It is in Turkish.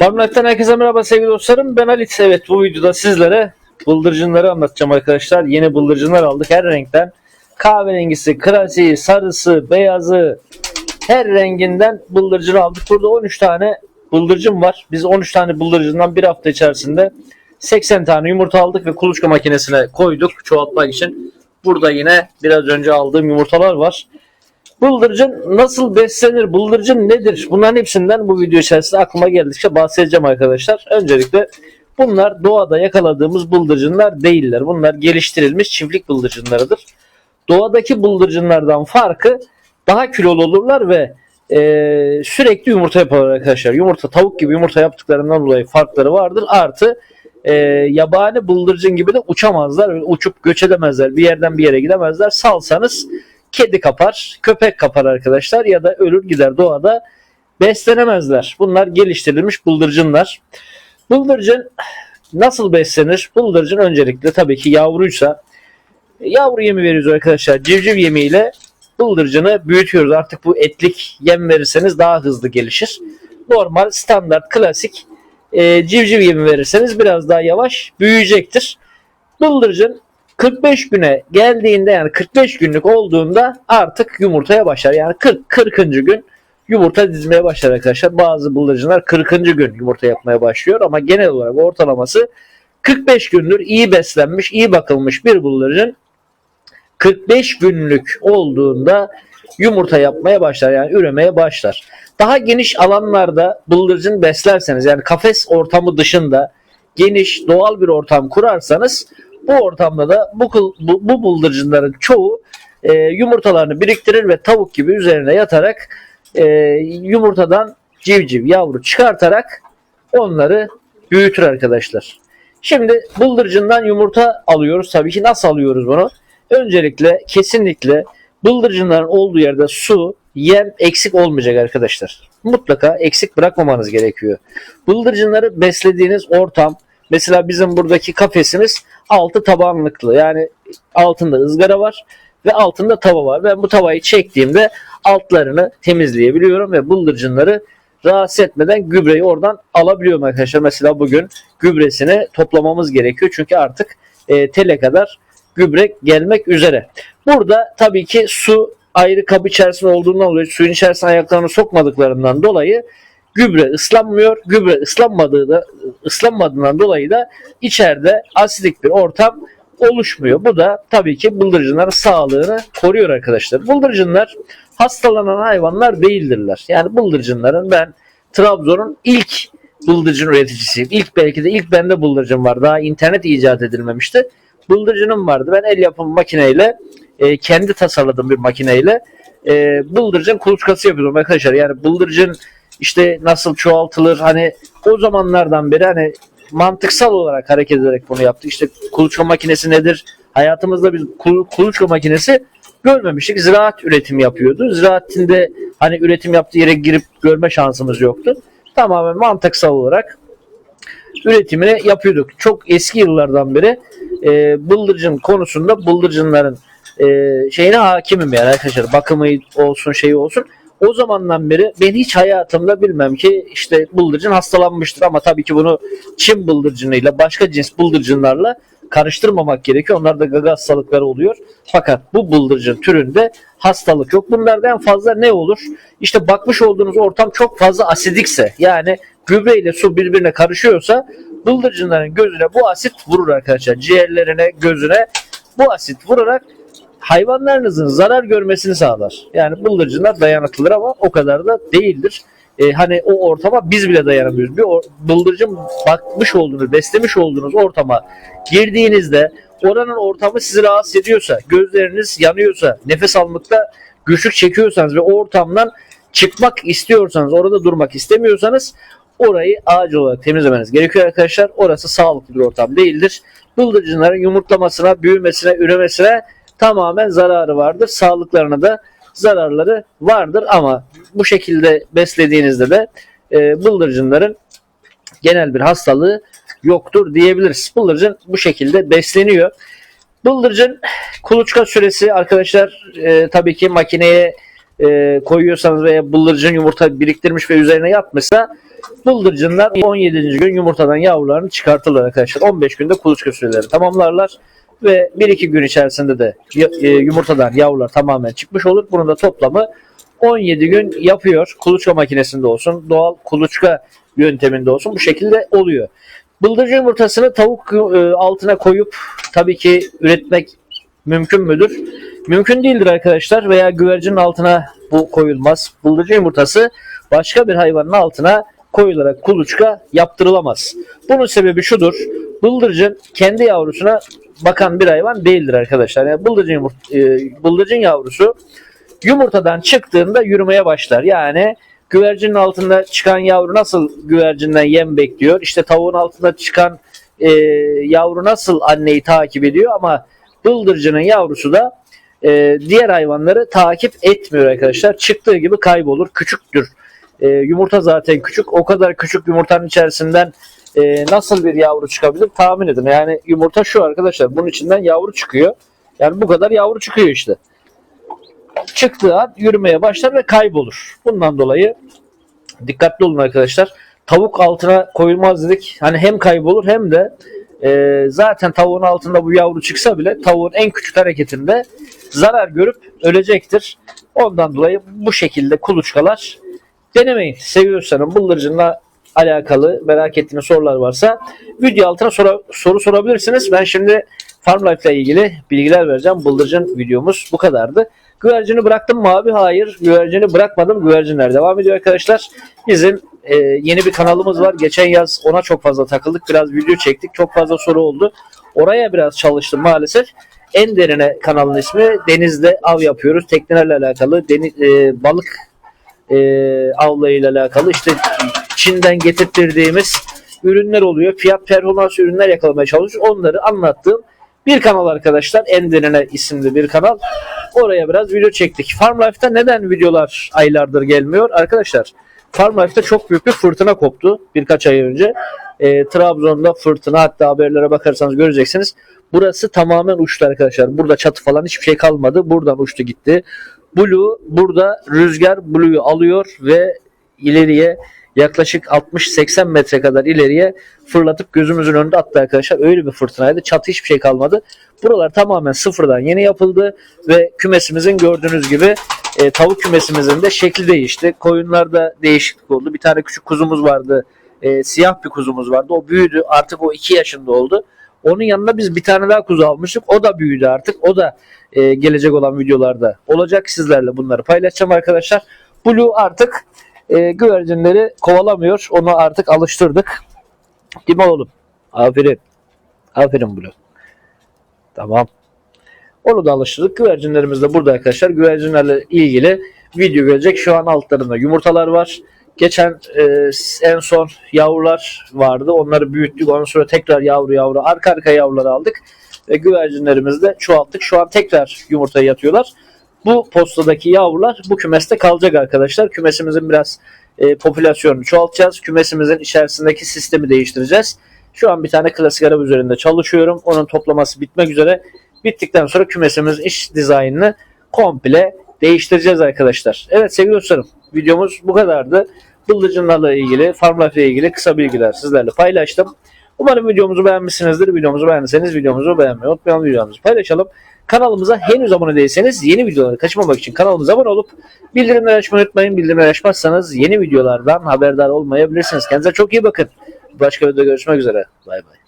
Farmlife'den herkese merhaba sevgili dostlarım. Ben Halit. Evet bu videoda sizlere bıldırcınları anlatacağım arkadaşlar. Yeni bıldırcınlar aldık her renkten. Kahverengisi, klasiği, sarısı, beyazı her renginden bıldırcın aldık. Burada 13 tane bıldırcın var. Biz 13 tane bıldırcından bir hafta içerisinde 80 tane yumurta aldık ve kuluçka makinesine koyduk çoğaltmak için. Burada yine biraz önce aldığım yumurtalar var. Bıldırcın nasıl beslenir? Bıldırcın nedir? Bunların hepsinden bu video içerisinde aklıma geldikçe bahsedeceğim arkadaşlar. Öncelikle bunlar doğada yakaladığımız bıldırcınlar değiller. Bunlar geliştirilmiş çiftlik bıldırcınlarıdır. Doğadaki bıldırcınlardan farkı daha kilolu olurlar ve e, sürekli yumurta yaparlar arkadaşlar. Yumurta tavuk gibi yumurta yaptıklarından dolayı farkları vardır. Artı e, yabani bıldırcın gibi de uçamazlar. Uçup göç edemezler. Bir yerden bir yere gidemezler. Salsanız kedi kapar, köpek kapar arkadaşlar ya da ölür gider doğada beslenemezler. Bunlar geliştirilmiş bıldırcınlar. Bıldırcın nasıl beslenir? Bıldırcın öncelikle tabii ki yavruysa yavru yemi veriyoruz arkadaşlar. Civciv yemiyle bıldırcını büyütüyoruz. Artık bu etlik yem verirseniz daha hızlı gelişir. Normal, standart, klasik e, civciv yemi verirseniz biraz daha yavaş büyüyecektir. Bıldırcın 45 güne geldiğinde yani 45 günlük olduğunda artık yumurtaya başlar. Yani 40 40. gün yumurta dizmeye başlar arkadaşlar. Bazı bıldırcınlar 40. gün yumurta yapmaya başlıyor ama genel olarak ortalaması 45 gündür iyi beslenmiş, iyi bakılmış bir bıldırcın 45 günlük olduğunda yumurta yapmaya başlar yani üremeye başlar. Daha geniş alanlarda bıldırcın beslerseniz yani kafes ortamı dışında geniş doğal bir ortam kurarsanız bu ortamda da bu, kıl- bu, bu bıldırcınların çoğu e, yumurtalarını biriktirir ve tavuk gibi üzerine yatarak e, yumurtadan civciv yavru çıkartarak onları büyütür arkadaşlar. Şimdi bıldırcından yumurta alıyoruz. Tabii ki nasıl alıyoruz bunu? Öncelikle kesinlikle bıldırcınların olduğu yerde su, yem eksik olmayacak arkadaşlar. Mutlaka eksik bırakmamanız gerekiyor. Bıldırcınları beslediğiniz ortam mesela bizim buradaki kafesimiz altı tabanlıklı. Yani altında ızgara var ve altında tava var. Ben bu tavayı çektiğimde altlarını temizleyebiliyorum ve bıldırcınları rahatsız etmeden gübreyi oradan alabiliyorum arkadaşlar. Mesela bugün gübresini toplamamız gerekiyor. Çünkü artık e, tele kadar gübre gelmek üzere. Burada tabii ki su ayrı kap içerisinde olduğundan dolayı suyun içerisine ayaklarını sokmadıklarından dolayı gübre ıslanmıyor. Gübre ıslanmadığı da ıslanmadığından dolayı da içeride asidik bir ortam oluşmuyor. Bu da tabii ki bıldırcınların sağlığını koruyor arkadaşlar. Bıldırcınlar hastalanan hayvanlar değildirler. Yani bıldırcınların ben Trabzon'un ilk bıldırcın üreticisiyim. İlk belki de ilk bende bıldırcın var. Daha internet icat edilmemişti. Bıldırcınım vardı. Ben el yapımı makineyle e, kendi tasarladığım bir makineyle e, bıldırcın kuluçkası yapıyordum arkadaşlar. Yani bıldırcın işte nasıl çoğaltılır hani o zamanlardan beri hani mantıksal olarak hareket ederek bunu yaptık. İşte kuluçka makinesi nedir? Hayatımızda biz kul- kuluçka makinesi görmemiştik. Ziraat üretim yapıyordu. Ziraatinde hani üretim yaptığı yere girip görme şansımız yoktu. Tamamen mantıksal olarak üretimini yapıyorduk. Çok eski yıllardan beri e, bıldırcın konusunda bıldırcınların e, şeyine hakimim yani arkadaşlar. Bakımı olsun şeyi olsun. O zamandan beri ben hiç hayatımda bilmem ki işte bıldırcın hastalanmıştır ama tabii ki bunu Çin bıldırcınıyla başka cins bıldırcınlarla karıştırmamak gerekiyor. Onlarda gaga hastalıkları oluyor. Fakat bu bıldırcın türünde hastalık yok. Bunlardan fazla ne olur? İşte bakmış olduğunuz ortam çok fazla asidikse yani gübre ile su birbirine karışıyorsa bıldırcınların gözüne bu asit vurur arkadaşlar. Ciğerlerine, gözüne bu asit vurarak hayvanlarınızın zarar görmesini sağlar. Yani bıldırcınlar dayanıklıdır ama o kadar da değildir. Ee, hani o ortama biz bile dayanamıyoruz. Bir bıldırcın bakmış olduğunuz, beslemiş olduğunuz ortama girdiğinizde oranın ortamı sizi rahatsız ediyorsa, gözleriniz yanıyorsa, nefes almakta güçlük çekiyorsanız ve o ortamdan çıkmak istiyorsanız, orada durmak istemiyorsanız orayı acil olarak temizlemeniz gerekiyor arkadaşlar. Orası sağlıklı bir ortam değildir. Bıldırcınların yumurtlamasına, büyümesine, üremesine tamamen zararı vardır. Sağlıklarına da zararları vardır ama bu şekilde beslediğinizde de e, bıldırcınların genel bir hastalığı yoktur diyebiliriz. Bıldırcın bu şekilde besleniyor. Bıldırcın kuluçka süresi arkadaşlar e, tabii ki makineye e, koyuyorsanız veya bıldırcın yumurta biriktirmiş ve üzerine yatmışsa bıldırcınlar 17. gün yumurtadan yavrularını çıkartırlar arkadaşlar. 15 günde kuluçka süreleri tamamlarlar ve 1-2 gün içerisinde de e, yumurtadan yavrular tamamen çıkmış olur. Bunun da toplamı 17 gün yapıyor. Kuluçka makinesinde olsun, doğal kuluçka yönteminde olsun bu şekilde oluyor. Bıldırcın yumurtasını tavuk e, altına koyup tabii ki üretmek mümkün müdür? Mümkün değildir arkadaşlar veya güvercinin altına bu koyulmaz. Bıldırcın yumurtası başka bir hayvanın altına koyularak kuluçka yaptırılamaz. Bunun sebebi şudur. Bıldırcın kendi yavrusuna bakan bir hayvan değildir arkadaşlar. Yani bıldırcın, yumurt- e, bıldırcın yavrusu yumurtadan çıktığında yürümeye başlar. Yani güvercinin altında çıkan yavru nasıl güvercinden yem bekliyor? İşte tavuğun altında çıkan e, yavru nasıl anneyi takip ediyor ama bıldırcının yavrusu da e, diğer hayvanları takip etmiyor arkadaşlar. Çıktığı gibi kaybolur. Küçüktür. E, yumurta zaten küçük. O kadar küçük yumurtanın içerisinden e, nasıl bir yavru çıkabilir tahmin edin. Yani yumurta şu arkadaşlar. Bunun içinden yavru çıkıyor. Yani bu kadar yavru çıkıyor işte çıktığı an yürümeye başlar ve kaybolur. Bundan dolayı dikkatli olun arkadaşlar. Tavuk altına koyulmaz dedik. Hani hem kaybolur hem de e, zaten tavuğun altında bu yavru çıksa bile tavuğun en küçük hareketinde zarar görüp ölecektir. Ondan dolayı bu şekilde kuluçkalar denemeyin. Seviyorsanız bıldırcınla alakalı merak ettiğiniz sorular varsa video altına sora- soru sorabilirsiniz. Ben şimdi Farm Life ile ilgili bilgiler vereceğim. Bıldırcın videomuz bu kadardı. Güvercini bıraktım mı abi? Hayır. Güvercini bırakmadım. Güvercinler devam ediyor arkadaşlar. Bizim e, yeni bir kanalımız var. Geçen yaz ona çok fazla takıldık. Biraz video çektik. Çok fazla soru oldu. Oraya biraz çalıştım maalesef. En derine kanalın ismi Denizde Av Yapıyoruz. Teknelerle alakalı deniz, e, balık e, avlayıyla alakalı işte Çin'den getirttirdiğimiz ürünler oluyor. Fiyat performans ürünler yakalamaya çalışıyoruz. Onları anlattığım bir kanal arkadaşlar. En derine isimli bir kanal. Oraya biraz video çektik. Farm Life'da neden videolar aylardır gelmiyor? Arkadaşlar Farm Life'da çok büyük bir fırtına koptu birkaç ay önce. Ee, Trabzon'da fırtına hatta haberlere bakarsanız göreceksiniz. Burası tamamen uçtu arkadaşlar. Burada çatı falan hiçbir şey kalmadı. Buradan uçtu gitti. Blue burada rüzgar Blue'yu alıyor ve ileriye yaklaşık 60-80 metre kadar ileriye fırlatıp gözümüzün önünde attı arkadaşlar. Öyle bir fırtınaydı. Çatı hiçbir şey kalmadı. Buralar tamamen sıfırdan yeni yapıldı ve kümesimizin gördüğünüz gibi e, tavuk kümesimizin de şekli değişti. Koyunlarda değişiklik oldu. Bir tane küçük kuzumuz vardı. E, siyah bir kuzumuz vardı. O büyüdü. Artık o 2 yaşında oldu. Onun yanına biz bir tane daha kuzu almıştık. O da büyüdü artık. O da e, gelecek olan videolarda olacak. Sizlerle bunları paylaşacağım arkadaşlar. Blue artık e, güvercinleri kovalamıyor. Onu artık alıştırdık. Değil mi oğlum? Aferin. Aferin Blue. Tamam. Onu da alıştırdık. Güvercinlerimiz de burada arkadaşlar. Güvercinlerle ilgili video gelecek. Şu an altlarında yumurtalar var. Geçen e, en son yavrular vardı. Onları büyüttük. Ondan sonra tekrar yavru yavru arka arka yavruları aldık. Ve güvercinlerimizi de çoğalttık. Şu an tekrar yumurtaya yatıyorlar. Bu postadaki yavrular bu kümeste kalacak arkadaşlar. Kümesimizin biraz e, popülasyonunu çoğaltacağız. Kümesimizin içerisindeki sistemi değiştireceğiz. Şu an bir tane klasik araba üzerinde çalışıyorum. Onun toplaması bitmek üzere. Bittikten sonra kümesimizin iç dizaynını komple değiştireceğiz arkadaşlar. Evet sevgili dostlarım videomuz bu kadardı. Bıldırcınlarla ilgili, Farm Life ile ilgili kısa bilgiler sizlerle paylaştım. Umarım videomuzu beğenmişsinizdir. Videomuzu beğendiyseniz videomuzu beğenmeyi unutmayalım. Videomuzu paylaşalım. Kanalımıza henüz abone değilseniz yeni videoları kaçırmamak için kanalımıza abone olup bildirimleri açmayı unutmayın. Bildirimleri açmazsanız yeni videolardan haberdar olmayabilirsiniz. Kendinize çok iyi bakın. Başka videoda görüşmek üzere. Bay bay.